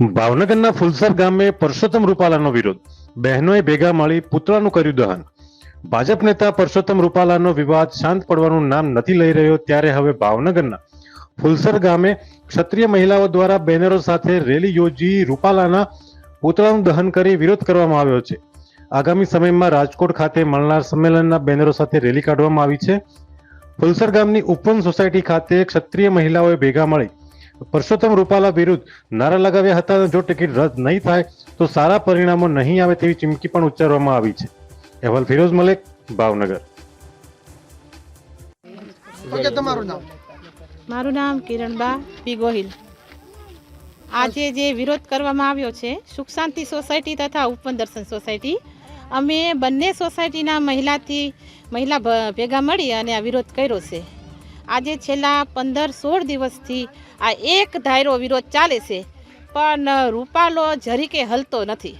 ભાવનગરના ફુલસર ગામે પરસોત્તમ રૂપાલાનો વિરોધ. બહેનોએ ભેગા મળી પુતળાનું કર્યું દહન. ભાજપ નેતા પરસોત્તમ રૂપાલાનો વિવાદ શાંત પડવાનું નામ નથી લઈ રહ્યો ત્યારે હવે ભાવનગરના ફુલસર ગામે ક્ષત્રિય મહિલાઓ દ્વારા બેનરો સાથે રેલી યોજી રૂપાલાના પુતળાનું દહન કરી વિરોધ કરવામાં આવ્યો છે. આગામી સમયમાં રાજકોટ ખાતે મળનાર સંમેલનના બેનરો સાથે રેલી કાઢવામાં આવી છે. ફુલસર ગામની ઉપવન સોસાયટી ખાતે ક્ષત્રિય મહિલાઓએ ભેગા મળી પરસોત્તમ રૂપાલા વિરુદ્ધ નારા લગાવ્યા હતા. જો ટિકિટ રદ નહીં થાય તો સારા પરિણામો નહીં આવે તેવી ચીમકી પણ ઉચ્ચારવામાં આવી છે. અહેવાલ ફિરોઝ મલેક ભાવનગર. તમારું નામ? મારું નામ કિરણબા પી ગોહિલ. આજે જે વિરોધ કરવામાં આવ્યો છે સુખ શાંતિ સોસાયટી તથા ઉપવન દર્શન સોસાયટી અમે બંને સોસાયટીના મહિલાથી મહિલા ભ- ભેગા મળી અને આ વિરોધ કર્યો છે. આજે છેલ્લા પંદર સોળ દિવસથી આ એક ધાયરો વિરોધ ચાલે છે, પણ રૂપાલો જરીકે હલતો નથી.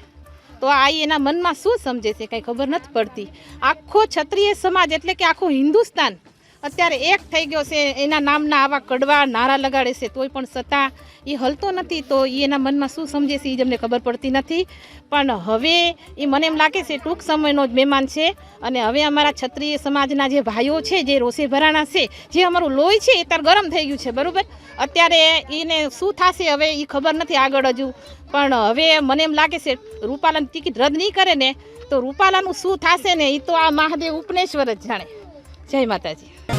તો આ એના મનમાં શું સમજે છે? કંઈ ખબર નથી પડતી. આખો ક્ષત્રિય સમાજ એટલે કે આખું હિન્દુસ્તાન અત્યારે એક થઈ ગયો છે, એના નામના આવા કડવા નારા લગાડે છે, તોય પણ છતાં એ હલતો નથી, તો એ એના મનમાં શું સમજે છે એ જ અમને ખબર પડતી નથી. પણ હવે એ મને એમ લાગે છે, ટૂંક સમયનો જ મહેમાન છે, અને હવે અમારા ક્ષત્રિય સમાજના જે ભાઈઓ છે, જે રોષે ભરાણા છે, જે અમારું લોહી છે, એ તાર ગરમ થઈ ગયું છે, બરાબર? અત્યારે એને શું થશે, હવે એ ખબર નથી આગળ હજુ. પણ હવે મને એમ લાગે છે, રૂપાલાની ટિકિટ રદ નહીં કરે ને, તો રૂપાલાનું શું થશે ને એ તો આ મહાદેવ ઉપનેશ્વર જ જાણે. જય માતાજી.